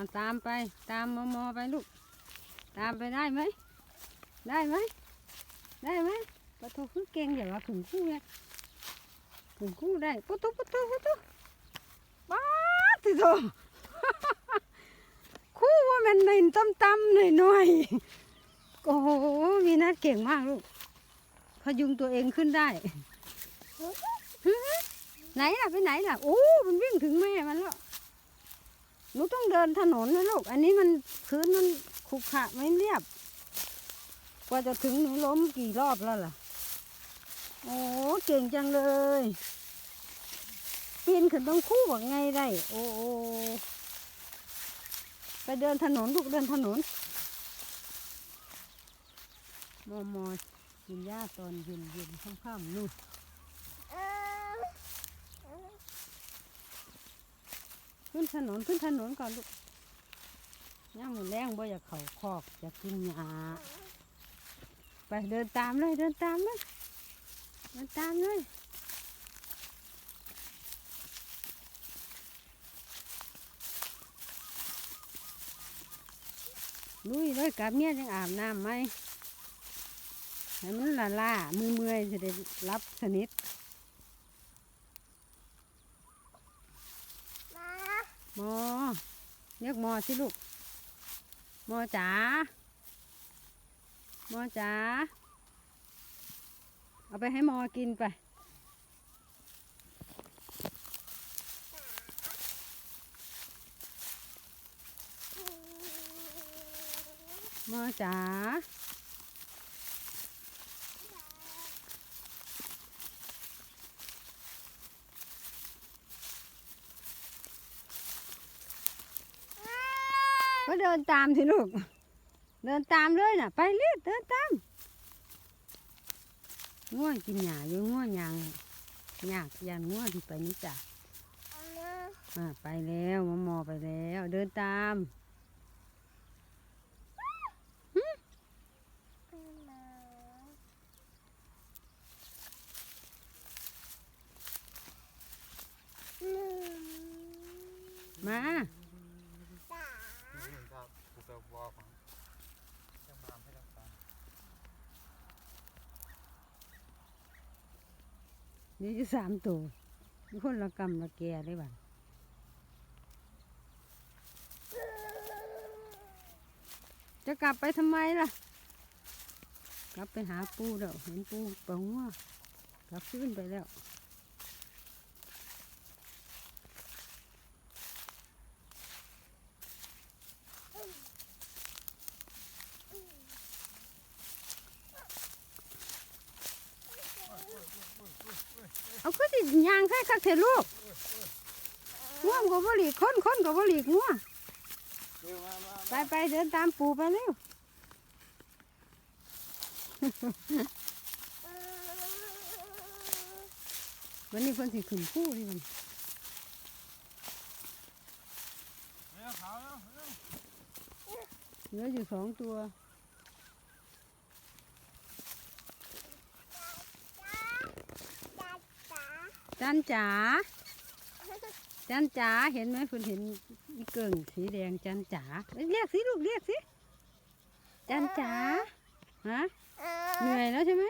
เอาตามไปตามมอมอไปลูก ตามไปได้ไหม ได้ไหม ได้ไหมปะโทขึ้นเก่งอย่าว่าขึ้นคู่เนี่ยขึ้นคู่ได้ปุ๊ตุปุ๊ตุปุ๊ตุบ้าติโตคู่ว่ามันในต้มตำหน่อยหน่อยๆโอ้โหมีนัดเก่งมากลูกพยุงตัวเองขึ้นได้ ไหนล่ะไปไหนล่ะโอ้มันวิ่งถึงแม่มันแล้ว หนูต้องเดินถนนนะลูก อันนี้มันพื้นมันขรุขระไม่เรียบ กว่าจะถึงหนูล้มกี่รอบแล้วล่ะ โอ้เก่งจังเลย ปีนขึ้นต้องคู่ว่าไงได้ โอ้โอไปเดินถนนลูกเดินถนน มอมอกินหญ้าตอนเย็นเย็นๆค่ำๆนู่น ขึ้นถนนขึ้นถนนก่อนลูกย่างหมูแรงบ่อยากเข่าคอกอยากกินหญ้าไปเดินตามเลยเดินตามเลยเดินตามเลยลุยเลยกับเมียยังอาบน้ำไหมให้มันละล่ามือเมื่อยจะได้รับสนิท มอเรียกมอสิลูก มอจ๋ามอจ๋าเอาไปให้มอกินไปมอจ๋า ก็เดินตามสิลูก เดินตามเลยน่ะ ไปเรียเดินตามง่วงกินหญ้าอยู่ง่วงยังยากยันง่วงที่ไปนี่จ้ะอ่าไปแล้วมอมอไปแล้ว เดินตามมานี่ครับกูจะว อของจะมาให้เราฟังนี่จะสามตัวมีคนละกำละแกได้บ้างจะกลับไปทำไมล่ะ กลับไปหาปูเด้อเห็นปูปองว่ากลับขึ้นไปแล้ว เอาก็สิยางใส่คักเถอะลูกง่วงกับบหลีกคนคนกับบหลีกง่วงไปไปเดินตามปูไปเร็ววันนี้เพิ่นสิขึ้นคู่ดิมันเร็วขาวแล้วเร็วเหลืออยู่สองตัว จันจ๋าจันจ๋าเห็นไหมคุณเห็นอีเกิ่งสีแดงจันจ๋าเรียกสิลูกเรียกสิจันจ๋าฮะเหนื่อยแล้วใช่ไหม